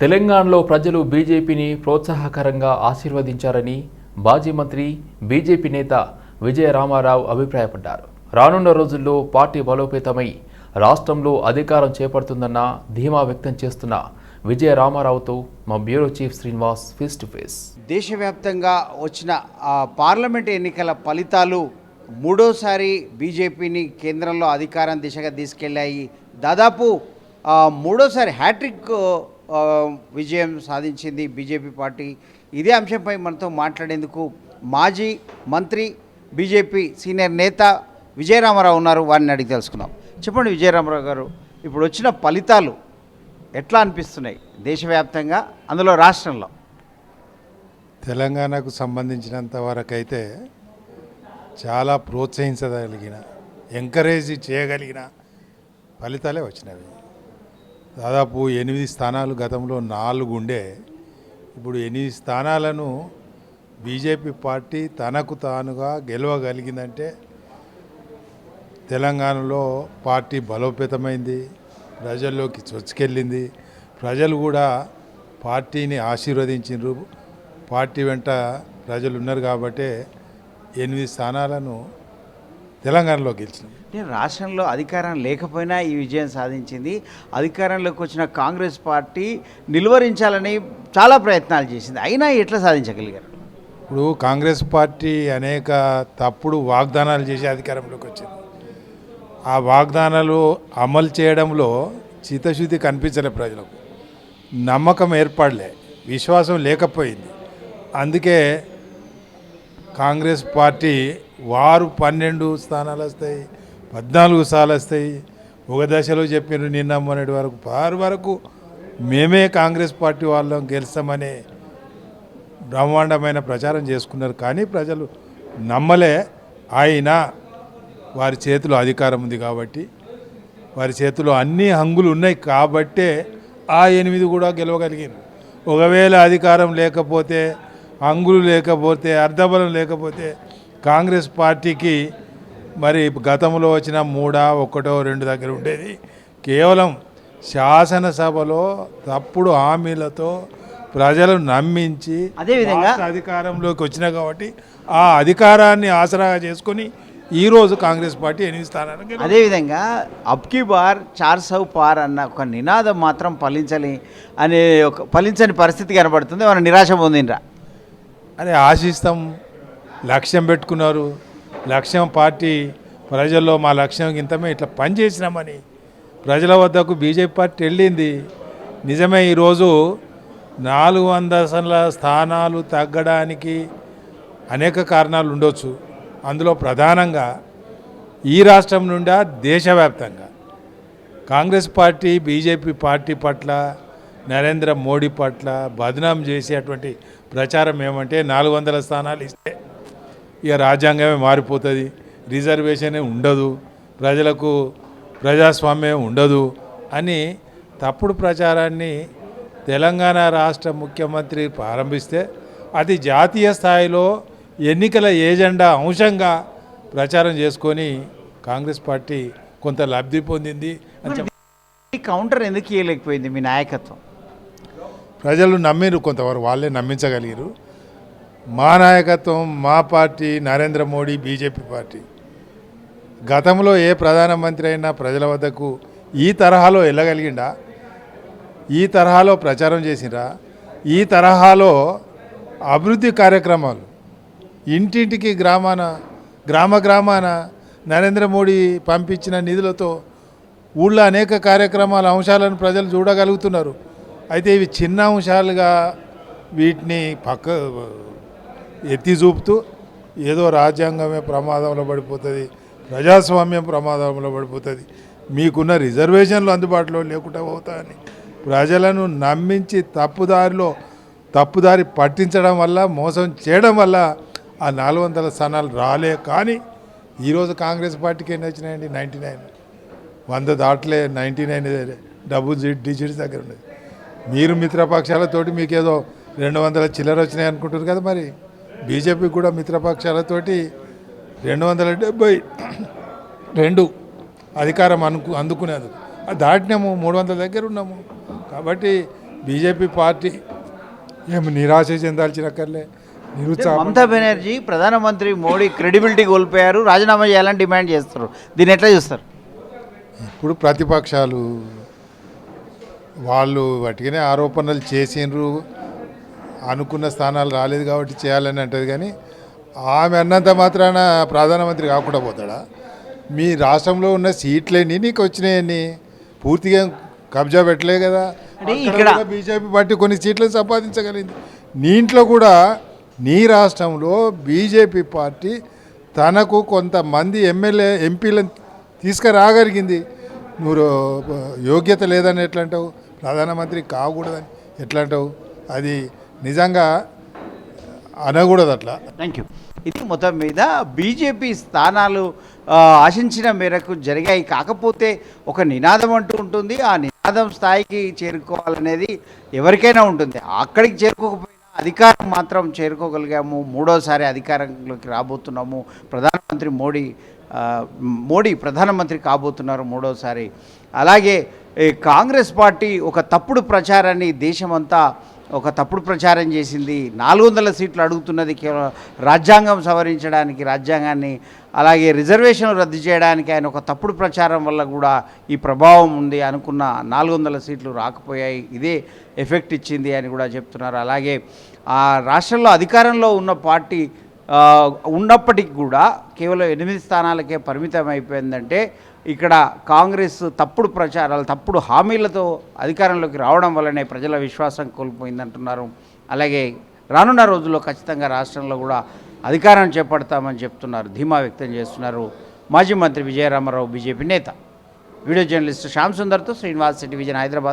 తెలంగాణలో ప్రజలు బీజేపీని ప్రోత్సాహకరంగా ఆశీర్వదించారని మాజీ మంత్రి బీజేపీ నేత విజయ రామారావు అభిప్రాయపడ్డారు. రానున్న రోజుల్లో పార్టీ బలోపేతమై రాష్ట్రంలో అధికారం చేపడుతుందన్న ధీమా వ్యక్తం చేస్తున్న విజయ రామారావుతో మా bureau chief Srinivas face to face. దేశవ్యాప్తంగా వచ్చిన ఆ, పార్లమెంట్ ఎన్నికల ఫలితాలు మూడోసారి బీజేపీని కేంద్రంలో అధికారం దిశగా తీసుకెళ్ళాయి దాదాపు మూడోసారి హ్యాట్రిక్ విజయం సాధించింది బీజేపీ పార్టీ. ఇదే అంశంపై మనతో మాట్లాడేందుకు మాజీ మంత్రి బీజేపీ సీనియర్ నేత విజయరామారావు ఉన్నారు. వారిని అడిగి తెలుసుకుందాం. చెప్పండి విజయరామారావు గారు ఇప్పుడు వచ్చిన ఫలితాలు ఎట్లా అనిపిస్తున్నాయి దేశవ్యాప్తంగా అందులో రాష్ట్రంలో? తెలంగాణకు సంబంధించినంత వరకైతే చాలా ప్రోత్సహించగలిగిన ఎంకరేజ్ చేయగలిగిన ఫలితాలే వచ్చినవి. దాదాపు ఎనిమిది స్థానాలు గతంలో నాలుగు ఉండే ఇప్పుడు ఎనిమిది స్థానాలను బీజేపీ పార్టీ తనకు తానుగా గెలవగలిగిందంటే తెలంగాణలో పార్టీ బలోపేతమైంది ప్రజల్లోకి చొచ్చుకెళ్ళింది. ప్రజలు కూడా పార్టీని ఆశీర్వదించారు పార్టీ వెంట ప్రజలు ఉన్నారు కాబట్టే ఎనిమిది స్థానాలను తెలంగాణలో గెలిచినాం. అంటే రాష్ట్రంలో అధికారం లేకపోయినా ఈ విజయం సాధించింది. అధికారంలోకి వచ్చిన కాంగ్రెస్ పార్టీ నిలువరించాలని చాలా ప్రయత్నాలు చేసింది. అయినా ఎట్లా సాధించగలిగారు? ఇప్పుడు కాంగ్రెస్ పార్టీ అనేక తప్పుడు వాగ్దానాలు చేసి అధికారంలోకి వచ్చింది. ఆ వాగ్దానాలు అమలు చేయడంలో చిత్తశుద్ధి కనిపించలే ప్రజలకు. నమ్మకం ఏర్పడలే. విశ్వాసం లేకపోయింది. అందుకే కాంగ్రెస్ పార్టీ వారు పన్నెండు స్థానాలు వస్తాయి పద్నాలుగు సార్లు వస్తాయి. ఒక దశలో చెప్పారు నిన్న మొన్నటి వరకు వారి వరకు మేమే కాంగ్రెస్ పార్టీ వాళ్ళం గెలుస్తామనే బ్రహ్మాండమైన ప్రచారం చేసుకున్నారు. కానీ ప్రజలు నమ్మలే. అయినా వారి చేతిలో అధికారం ఉంది కాబట్టి వారి చేతిలో అన్ని హంగులు ఉన్నాయి కాబట్టే ఆ ఎనిమిది కూడా గెలవగలిగింది ఒకవేళ అధికారం లేకపోతే హంగులు లేకపోతే అర్ధబలం లేకపోతే కాంగ్రెస్ పార్టీకి మరి గతంలో వచ్చిన మూడా ఒకటో రెండు దగ్గర ఉండేది. కేవలం శాసనసభలో తప్పుడు హామీలతో ప్రజలు నమ్మించి అదేవిధంగా- అధికారంలోకి వచ్చిన కాబట్టి ఆ అధికారాన్ని ఆసరాగా చేసుకొని ఈరోజు కాంగ్రెస్ పార్టీ ఎనిమిది స్థానాలకు గెలిచింది. అదేవిధంగా అబ్కి బార్ చార్ సౌ పార్ అన్న ఒక నినాదం మాత్రం ఫలించని అనే ఒక ఫలించని పరిస్థితి కనబడుతుంది. మన నిరాశ పొందినరా అని ఆశిస్తాం. లక్ష్యం పెట్టుకున్నారు. లక్ష్యం పార్టీ ప్రజల్లో మా లక్ష్యం ఇంతమే ఇట్లా పనిచేసినామని ప్రజల వద్దకు బీజేపీ పార్టీ వెళ్ళింది. నిజమే ఈరోజు నాలుగు వందల స్థానాలు తగ్గడానికి అనేక కారణాలు ఉండొచ్చు. అందులో ప్రధానంగా ఈ రాష్ట్రం నుండా దేశవ్యాప్తంగా కాంగ్రెస్ పార్టీ బీజేపీ పార్టీ పట్ల నరేంద్ర మోడీ పట్ల బదనాం చేసేటువంటి ప్రచారం ఏమంటే నాలుగు వందల స్థానాలు ఇస్తే ఇక రాజ్యాంగమే మారిపోతుంది. రిజర్వేషనే ఉండదు. ప్రజలకు ప్రజాస్వామ్యం ఉండదు అని తప్పుడు ప్రచారాన్ని తెలంగాణ రాష్ట్ర ముఖ్యమంత్రి ప్రారంభిస్తే అది జాతీయ స్థాయిలో ఎన్నికల ఏజెండా అంశంగా ప్రచారం చేసుకొని కాంగ్రెస్ పార్టీ కొంత లబ్ధి పొందింది అని కౌంటర్ ఎందుకు ఇవ్వలేకపోయింది మీ నాయకత్వం? ప్రజలు నమ్మిరు కొంతవరకు వాళ్ళే నమ్మించగలిగారు మా నాయకత్వం మా party Narendra Modi BJP party. గతంలో ఏ ప్రధానమంత్రి అయినా ప్రజల వద్దకు ఈ తరహాలో వెళ్ళగలిగిండా ఈ తరహాలో ప్రచారం చేసిరా ఈ తరహాలో అభివృద్ధి కార్యక్రమాలు ఇంటింటికి గ్రామాన గ్రామ గ్రామాన నరేంద్ర మోడీ పంపించిన నిధులతో ఊళ్ళో అనేక కార్యక్రమాల అంశాలను ప్రజలు చూడగలుగుతున్నారు. అయితే ఇవి చిన్న అంశాలుగా వీటిని పక్క ఎత్తి చూపుతూ ఏదో రాజ్యాంగమే ప్రమాదంలో పడిపోతుంది ప్రజాస్వామ్యం ప్రమాదంలో పడిపోతుంది. మీకున్న రిజర్వేషన్లు అందుబాటులో లేకుండా పోతాయని. ప్రజలను నమ్మించి తప్పుదారిలో తప్పుదారి పట్టించడం వల్ల మోసం చేయడం వల్ల ఆ నాలుగు వందల స్థానాలు రాలే. కానీ ఈరోజు కాంగ్రెస్ పార్టీకి ఎన్ని వచ్చినాయండి? Ninety nine. వంద దాటలే నైంటీ నైన్ డబుల్ డిజిట్స్ దగ్గర ఉండేది మీరు మిత్రపక్షాలతోటి మీకేదో రెండు వందల చిల్లర వచ్చినాయి అనుకుంటారు కదా మరి. బీజేపీకి కూడా మిత్రపక్షాలతోటి రెండు వందల డెబ్బై రెండు అధికారం అనుకు అందుకునేందుకు అది దాటినాము మూడు వందల దగ్గర ఉన్నాము. కాబట్టి బీజేపీ పార్టీ ఏమి నిరాశ చెందాల్సినక్కర్లే నిరుత్సాహం. మమతా బెనర్జీ ప్రధానమంత్రి మోడీ క్రెడిబిలిటీ కోల్పోయారు రాజీనామా చేయాలని డిమాండ్ చేస్తారు. దీన్ని ఎట్లా చూస్తారు? ఇప్పుడు ప్రతిపక్షాలు వాళ్ళు వాటికనే ఆరోపణలు చేసిండ్రు అనుకున్న స్థానాలు రాలేదు కాబట్టి చేయాలని అంటది కానీ ఆమె అన్నంత మాత్రాన ప్రధానమంత్రి కాకుండా పోతాడా? మీ రాష్ట్రంలో ఉన్న సీట్లన్నీ నీకు వచ్చినాయని పూర్తిగా కబ్జా పెట్టలే కదా. ఇక్కడ- కూడా బీజేపీ పార్టీ కొన్ని సీట్లు సంపాదించగలిగింది. నీ ఇంట్లో కూడా నీ రాష్ట్రంలో బీజేపీ పార్టీ తనకు కొంతమంది ఎమ్మెల్యే ఎంపీలను తీసుకురాగలిగింది. నువ్వు యోగ్యత లేదని ఎట్లా అంటావు ప్రధానమంత్రి కాకూడదని ఎట్లా అంటావు? అది నిజంగా అనకూడదు అట్లా. థ్యాంక్ యూ ఇది మొత్తం మీద బీజేపీ స్థానాలు ఆశించిన మేరకు జరిగాయి. కాకపోతే ఒక నినాదం అంటూ ఉంటుంది. ఆ నినాదం స్థాయికి చేరుకోవాలనేది ఎవరికైనా ఉంటుంది. అక్కడికి చేరుకోకపోయినా అధికారం మాత్రం చేరుకోగలిగాము. మూడోసారి అధికారంలోకి రాబోతున్నాము. ప్రధానమంత్రి మోడీ మోడీ ప్రధానమంత్రి కాబోతున్నారు మూడోసారి. అలాగే ఈ కాంగ్రెస్ పార్టీ ఒక తప్పుడు ప్రచారాన్ని దేశమంతా ఒక తప్పుడు ప్రచారం చేసింది. నాలుగు వందల సీట్లు అడుగుతున్నది కేవలం రాజ్యాంగం సవరించడానికి రాజ్యాంగాన్ని అలాగే రిజర్వేషన్ రద్దు చేయడానికి ఆయన ఒక తప్పుడు ప్రచారం వల్ల కూడా ఈ ప్రభావం ఉంది అనుకున్న నాలుగు వందల సీట్లు రాకపోయాయి. ఇదే ఎఫెక్ట్ ఇచ్చింది అని కూడా చెప్తున్నారు. అలాగే ఆ రాష్ట్రంలో అధికారంలో ఉన్న పార్టీ ఉన్నప్పటికీ కూడా కేవలం ఎనిమిది స్థానాలకే పరిమితం అయిపోయిందంటే ఇక్కడ కాంగ్రెస్ తప్పుడు ప్రచారాలు తప్పుడు హామీలతో అధికారంలోకి రావడం వల్లనే ప్రజల విశ్వాసం కోల్పోయిందంటున్నారు. అలాగే రానున్న రోజుల్లో ఖచ్చితంగా రాష్ట్రంలో కూడా అధికారం చేపడతామని చెప్తున్నారు ధీమా వ్యక్తం చేస్తున్నారు మాజీ మంత్రి విజయరామారావు బీజేపీ నేత. వీడియో జర్నలిస్ట్ శ్యామ్ సుందర్తో శ్రీనివాస్ సిటీ విజయన్ హైదరాబాద్.